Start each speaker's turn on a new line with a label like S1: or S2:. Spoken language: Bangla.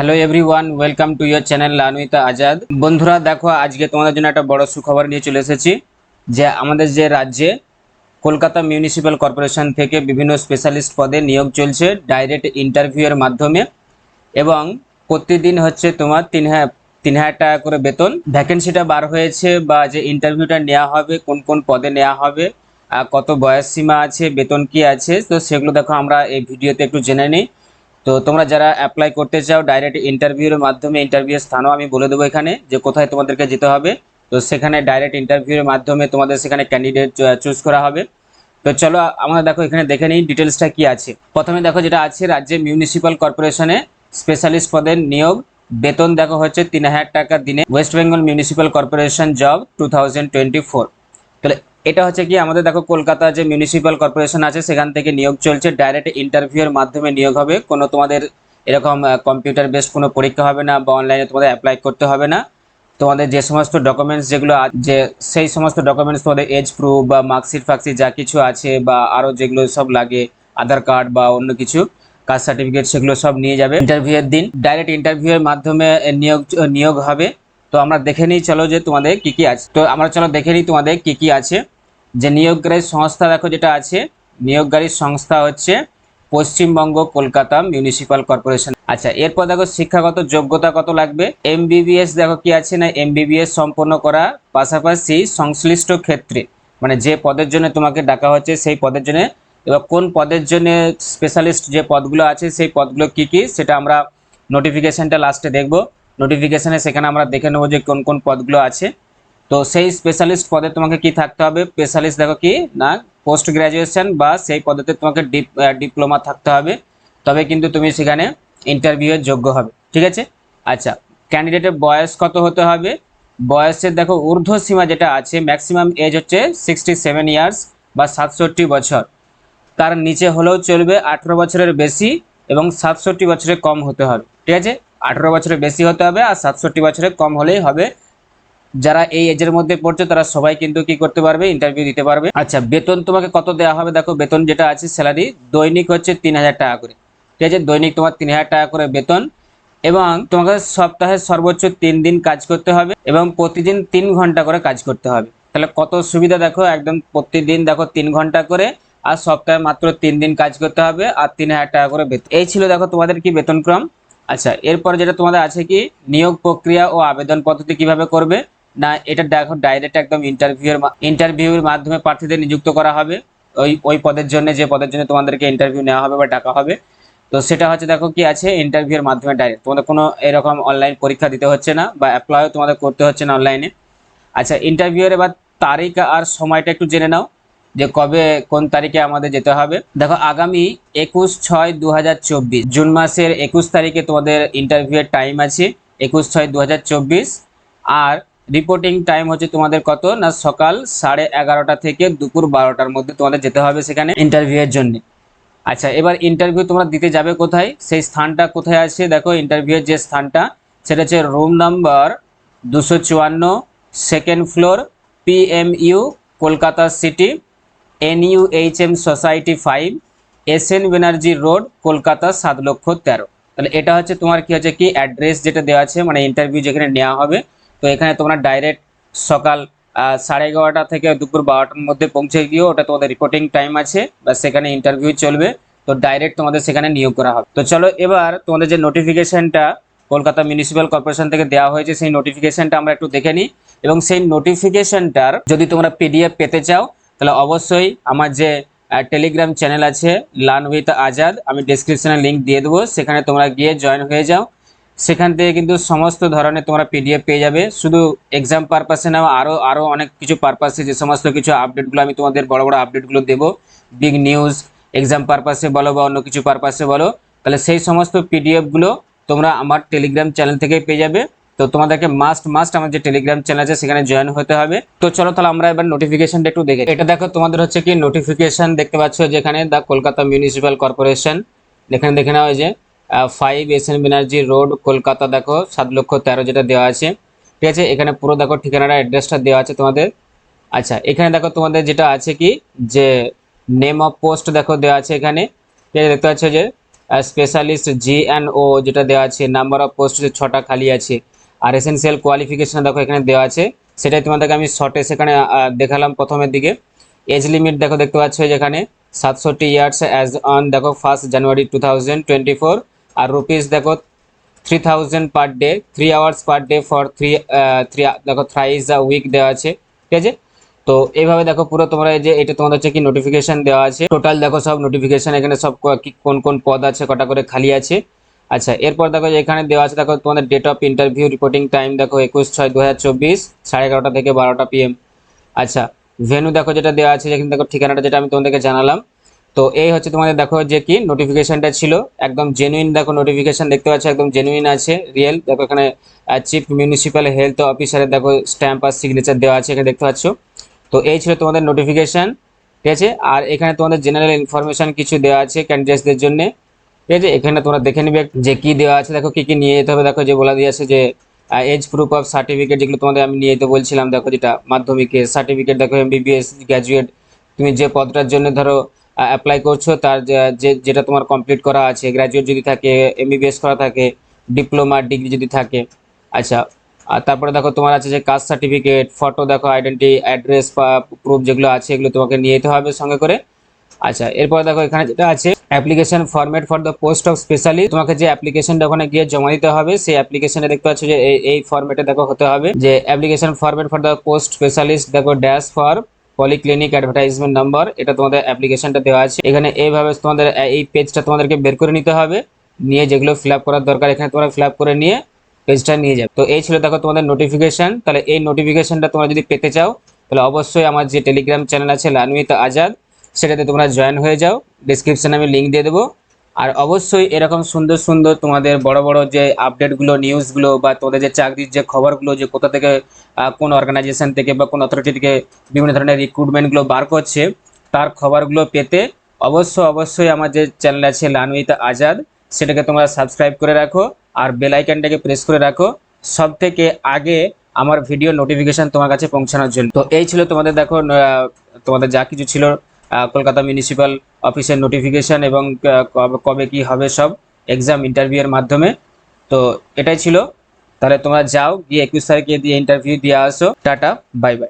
S1: Hello everyone welcome to your channel learn with Azad বন্ধুরা, দেখো, আজকে তোমাদের জন্য একটা বড় সুখবর নিয়ে চলে এসেছি, যে আমাদের যে রাজ্যে কলকাতা মিউনিসিপ্যাল কর্পোরেশন থেকে বিভিন্ন স্পেশালিস্ট পদে নিয়োগ চলছে ডাইরেক্ট ইন্টারভিউয়ের মাধ্যমে এবং প্রতিদিন হচ্ছে তোমার তিন তিন হাজার টাকা করে বেতন। ভ্যাকেন্সিটা বার হয়েছে বা যে ইন্টারভিউটা নেওয়া হবে, কোন কোন পদে নেওয়া হবে কত বয়স সীমা আছে, বেতন কি আছে, তো সেগুলো দেখো আমরা এই ভিডিওতে একটু জেনে নিই। তো তোমরা যারা অ্যাপ্লাই করতে চাও ডাইরেক্ট ইন্টারভিউর মাধ্যমে ইন্টারভিউর স্থানও আমি বলে দেবো এখানে যে কোথায় তোমাদেরকে যেতে হবে। তো সেখানে ডাইরেক্ট ইন্টারভিউর মাধ্যমে তোমাদের সেখানে ক্যান্ডিডেট চুজ করা হবে। তো চলো, আমরা দেখো এখানে দেখে নিই ডিটেলসটা কি আছে। প্রথমে দেখো যেটা আছে, রাজ্যে মিউনিসিপ্যাল কর্পোরেশনে স্পেশালিস্ট পদের নিয়োগ। বেতন দেখো হচ্ছে তিন হাজার টাকা দিনে। West Bengal municipal corporation job two thousand twenty four তাহলে এটা হচ্ছে কি, আমাদের দেখো কলকাতা যে মিউনিসিপ্যাল কর্পোরেশন আছে, সেখান থেকে নিয়োগ চলছে। ডাইরেক্ট ইন্টারভিউয়ের মাধ্যমে নিয়োগ হবে। কোনো তোমাদের এরকম কম্পিউটার বেসড কোনো পরীক্ষা হবে না বা অনলাইনে তোমাদের অ্যাপ্লাই করতে হবে না। তোমাদের যে সমস্ত ডকুমেন্টস যেগুলো যে সেই সমস্ত ডকুমেন্টস তোমাদের এজ প্রুফ বা মার্কশিট ফার্কশিট যা কিছু আছে বা আরও যেগুলো সব লাগে, আধার কার্ড বা অন্য কিছু, কাস্ট সার্টিফিকেট সেগুলো সব নিয়ে যাবে ইন্টারভিউয়ের দিন। ডাইরেক্ট ইন্টারভিউয়ের মাধ্যমে নিয়োগ নিয়োগ হবে। তো আমরা দেখে নিই, চলো যে তোমাদের কি কি আছে। তো আমরা চলো দেখে নিই তোমাদের কি কি আছে। যে নিয়োগকারী সংস্থা দেখো যেটা আছে, নিয়োগকারী সংস্থা হচ্ছে পশ্চিমবঙ্গ কলকাতা মিউনিসিপাল কর্পোরেশন আচ্ছা এরপর দেখো শিক্ষাগত যোগ্যতা কত লাগবে? এমবিবিএস দেখো কি আছে না এমবিবিএস সম্পন্ন করা পাশাপাশি সংশ্লিষ্ট ক্ষেত্রে মানে যে পদের জন্য তোমাকে ডাকা হচ্ছে সেই পদের জন্য এবার কোন পদের জন্য স্পেশালিস্ট যে পদগুলো আছে সেই পদগুলো কি কি, সেটা আমরা নোটিফিকেশনটা লাস্টে দেখব। নোটিফিকেশনে সেখানে আমরা দেখে নেব যে কোন কোন পদগুলো আছে। তো সেই স্পেশালিস্ট পদে তোমাকে কি থাকতে হবে? স্পেশালিস্ট দেখো কি? না পোস্ট গ্রাজুয়েশন বা সেই পদেতে তোমাকে ডিপ্লোমা থাকতে হবে। তবে কিন্তু তুমি সেখানে ইন্টারভিউয়ের যোগ্য হবে। ঠিক আছে? আচ্ছা ক্যান্ডিডেটের বয়স কত হতে হবে? বয়সের দেখো ঊর্ধ্ব সীমা যেটা আছে ম্যাক্সিমাম এজ হচ্ছে সিক্সটি সেভেন ইয়ার্স বা সাতষট্টি বছর। তার নিচে হলেও চলবে আঠেরো বছরের বেশি এবং সাতষট্টি বছরের কম হতে হবে। ঠিক আছে? আঠেরো বছরের বেশি হতে হবে আর সাতষট্টি বছরের কম হলেই হবে যারা এই এজের মধ্যে পড়ছে, তারা সবাই কিন্তু কি করতে পারবে? ইন্টারভিউ দিতে পারবে। আচ্ছা বেতন তোমাকে কত দেওয়া হবে? দেখো, বেতন যেটা আছে স্যালারি দৈনিক হচ্ছে তিন হাজার টাকা করে। ঠিক আছে? দৈনিক তোমার তিন হাজার টাকা করে বেতন এবং তোমাকে সপ্তাহে সর্বোচ্চ তিন দিন কাজ করতে হবে এবং প্রতিদিন তিন ঘণ্টা করে কাজ করতে হবে। তাহলে কত সুবিধা দেখো? একদম প্রতিদিন দেখো তিন ঘণ্টা করে আর সপ্তাহে মাত্র তিন দিন কাজ করতে হবে আর তিন হাজার টাকা করে বেতন। এই ছিল দেখো তোমাদের কি বেতনক্রম আচ্ছা এরপর যেটা তোমাদের আছে কি? নিয়োগ প্রক্রিয়া ও আবেদন পদ্ধতি কীভাবে করবে? না, এটা দেখো ডাইরেক্ট একদম ইন্টারভিউয়ের ইন্টারভিউর মাধ্যমে প্রার্থীদের নিযুক্ত করা হবে। ওই ওই পদের জন্য, যে পদের জন্য তোমাদেরকে ইন্টারভিউ নেওয়া হবে বা ডাকা হবে। তো সেটা হচ্ছে, দেখো কি আছে ইন্টারভিউর মাধ্যমে ডাইরেক্ট তোমাদের কোনো এরকম অনলাইন পরীক্ষা দিতে হচ্ছে না বা অ্যাপ্লাইও তোমাদের করতে হচ্ছে না অনলাইনে আচ্ছা ইন্টারভিউয়ের এবার তারিখ আর সময়টা একটু জেনে নাও, যে কবে, কোন তারিখে আমাদের যেতে হবে। দেখো, আগামী একুশ ছয় দু জুন মাসের একুশ তারিখে তোমাদের ইন্টারভিউয়ের টাইম আছে, একুশ ছয় দু আর রিপোর্টিং টাইম হচ্ছে তোমাদের কত? না সকাল সাড়ে এগারোটা থেকে দুপুর বারোটার মধ্যে তোমাদের যেতে হবে সেখানে ইন্টারভিউয়ের জন্য। আচ্ছা এবার ইন্টারভিউ তোমরা দিতে যাবে কোথায়? সেই স্থানটা কোথায় আছে? দেখো ইন্টারভিউয়ের যে স্থানটা, সেটা হচ্ছে রুম নাম্বার দুশো চুয়ান্ন second floor PMU Kolkata city NUHM society five S N Banerjee road Kolkata সাত লক্ষ তেরো। তাহলে এটা হচ্ছে তোমার কি হচ্ছে কি? অ্যাড্রেস যেটা দেওয়া আছে মানে ইন্টারভিউ যেখানে নেওয়া হবে তো এখানে তোমরা ডাইরেক্ট সকাল সাড়ে এগারোটা থেকে দুপুর বারোটার মধ্যে পৌঁছে গিয়েও ওটা তোমাদের রিপোর্টিং টাইম আছে, বা সেখানে ইন্টারভিউ চলবে, তো ডাইরেক্ট তোমাদের সেখানে নিয়োগ করা হবে। তো চলো এবার তোমাদের যে নোটিফিকেশনটা কলকাতা মিউনিসিপ্যাল কর্পোরেশন থেকে দেওয়া হয়েছে, সেই নোটিফিকেশনটা আমরা একটু দেখে নিই। এবং সেই নোটিফিকেশনটার যদি তোমরা পিডিএফ পেতে চাও, তাহলে অবশ্যই আমার যে টেলিগ্রাম চ্যানেল আছে লার্ন উইথ আজাদ আমি ডিসক্রিপশনে লিঙ্ক দিয়ে দেবো। সেখানে তোমরা গিয়ে জয়েন হয়ে যাও। সেখান থেকে কিন্তু সমস্ত ধরনের তোমরা পিডিএফ পেয়ে যাবে। শুধু এক্সাম পারপাসে না আরও আরও অনেক কিছু পারপাসে যে সমস্ত কিছু আপডেটগুলো আমি তোমাদের বড় বড় আপডেটগুলো দেবো। বিগ নিউজ এক্সাম পারপাসে বলো বা অন্য কিছু পারপাসে বলো। তাহলে সেই সমস্ত পিডিএফগুলো তোমরা আমার টেলিগ্রাম চ্যানেল থেকে পেয়ে যাবে। তো তোমাদেরকে মাস্ট মাস্ট আমার যে টেলিগ্রাম চ্যানেল আছে, সেখানে জয়েন হতে হবে। তো চলো তাহলে আমরা এবার নোটিফিকেশনটা একটু দেখে এটা দেখো, তোমাদের হচ্ছে কি নোটিফিকেশন দেখতে পাচ্ছ, যেখানে দ্য কলকাতা মিউনিসিপ্যাল কর্পোরেশন এখানে দেখে নেওয়া হয়েছে। Five S N Banerjee road Kolkata দেখো, সাত লক্ষ তেরো যেটা দেওয়া আছে, ঠিক আছে? এখানে পুরো, দেখো, ঠিকানাটা অ্যাড্রেসটা দেওয়া আছে তোমাদের। আচ্ছা এখানে, দেখো, তোমাদের যেটা আছে কি? যে নেম অফ পোস্ট দেখো, দেওয়া আছে এখানে। ঠিক আছে, দেখতে পাচ্ছ যে স্পেশালিস্ট জি অ্যান্ড ও যেটা দেওয়া আছে নাম্বার অফ পোস্ট ছটা খালি আছে। আর এসেন্সিয়াল কোয়ালিফিকেশন দেখো, এখানে দেওয়া আছে। সেটাই তোমাদেরকে আমি শর্টে সেখানে দেখালাম প্রথমের দিকে। এজ লিমিট দেখো, দেখতে পাচ্ছ যেখানে সাতষট্টি ইয়ার্স অ্যাজ অন দেখো first January two thousand twenty four আর রুপিস দেখো three thousand per day three hours per day for three three দেখো থ্রাইজ আ উইক দেওয়া আছে, ঠিক আছে? তো এইভাবে দেখো পুরো তোমরা এই যে, এটা তোমাদের হচ্ছে কি নোটিফিকেশন দেওয়া আছে। টোটাল দেখো সব নোটিফিকেশন এখানে সব কোন কোন পদ আছে, কটা করে খালি আছে। আচ্ছা এরপর দেখো এখানে দেওয়া আছে, দেখো তোমাদের date of interview reporting time দেখো একুশ ছয় দু হাজার চব্বিশ, সাড়ে এগারোটা থেকে বারোটা পিএম আচ্ছা ভেনু দেখো যেটা দেওয়া আছে, যেখানে দেখো ঠিকানাটা যেটা আমি তোমাদেরকে জানালাম। তো এই হচ্ছে তোমাদের দেখো যে কি নোটিফিকেশনটা ছিল। একদম জেনুইন দেখো নোটিফিকেশন দেখতে পাচ্ছ, একদম জেনুইন আছে রিয়েল দেখো এখানে চিফ মিউনিসিপ্যাল হেলথ অফিসারের দেখো স্ট্যাম্প আর সিগনেচার দেওয়া আছে এখানে দেখতে পাচ্ছ। তো এই ছিল তোমাদের নোটিফিকেশন ঠিক আছে? আর এখানে তোমাদের জেনারেল ইনফরমেশন কিছু দেওয়া আছে ক্যান্ডিডেটসদের জন্য। ঠিক আছে? এখানে তোমরা দেখে নিবে যে কি দেওয়া আছে, দেখো কি কি নিয়ে যেতে হবে। দেখো যে বলা দিয়ে আছে যে এজ প্রুফ অফ সার্টিফিকেট যেগুলো তোমাদের আমি নিয়ে যেতে বলছিলাম, দেখো যেটা মাধ্যমিকের সার্টিফিকেট দেখো এম এমবিবিএস গ্র্যাজুয়েট তুমি যে পদটার জন্য ধরো অ্যাপ্লাই করছ, তার যে- যেটা তোমার কমপ্লিট করা আছে গ্র্যাজুয়েট যদি থাকে এমবিবিএস করা থাকে ডিপ্লোমা ডিগ্রি যদি থাকে আচ্ছা আর তারপরে দেখো তোমার আছে যে কাস্ট সার্টিফিকেট ফটো দেখো আইডেন্টি অ্যাড্রেস প্রুফ যেগুলো আছে, এগুলো তোমাকে নিয়ে যেতে হবে সঙ্গে করে আচ্ছা এরপর দেখো এখানে যেটা আছে application format for the post of specialist তোমাকে যে অ্যাপ্লিকেশনটা ওখানে গিয়ে জমা দিতে হবে, সেই অ্যাপ্লিকেশনে দেখতে পাচ্ছ যে, এই ফরম্যাটে দেখো হতে হবে, যে application format for the post specialist দেখো dash for polyclinic advertisement number এটা তোমাদের অ্যাপ্লিকেশনটা দেওয়া আছে। এখানে এইভাবে তোমাদের, এই পেজটা তোমাদেরকে বের করে নিতে হবে। নিয়ে যেগুলো ফিল করার দরকার, এখানে তোমরা ফিল করে নিয়ে পেজটা নিয়ে যাবে। তো এই ছিল দেখো তোমাদের নোটিফিকেশন তাহলে এই নোটিফিকেশনটা তোমরা যদি পেতে চাও, তাহলে অবশ্যই আমার যে টেলিগ্রাম চ্যানেল আছে, লানমিত আজাদ, সেটাতে তোমরা জয়েন হয়ে যাও। ডিসক্রিপশানে আমি লিঙ্ক দিয়ে দেবো। আর অবশ্যই এরকম সুন্দর সুন্দর তোমাদের বড় বড় যে আপডেটগুলো নিউজগুলো বা তোমাদের যে চাকরির যে খবরগুলো যে কোথা থেকে কোন অর্গানাইজেশন থেকে বা কোন অথরিটি থেকে বিভিন্ন ধরনের রিক্রুটমেন্টগুলো বার করছে, তার খবরগুলো পেতে অবশ্যই অবশ্যই আমার যে চ্যানেল আছে লানউইথ আজাদ, সেটাকে তোমরা সাবস্ক্রাইব করে রাখো আর বেল আইকনটাকে প্রেস করে রাখো। সব থেকে আগে আমার ভিডিও নোটিফিকেশন তোমার কাছে পৌঁছানোর জন্য। তো এই ছিল তোমাদের দেখো তোমাদের যা কিছু ছিল কলকাতা মিউনিসিপ্যাল অফিসের নোটিফিকেশান এবং কবে- কি হবে সব এক্সাম ইন্টারভিউয়ের মাধ্যমে। তো এটাই ছিল। তাহলে তোমরা যাও, গিয়ে একুশ তারিখে দিয়ে ইন্টারভিউ দিয়ে আসো। Tata bye bye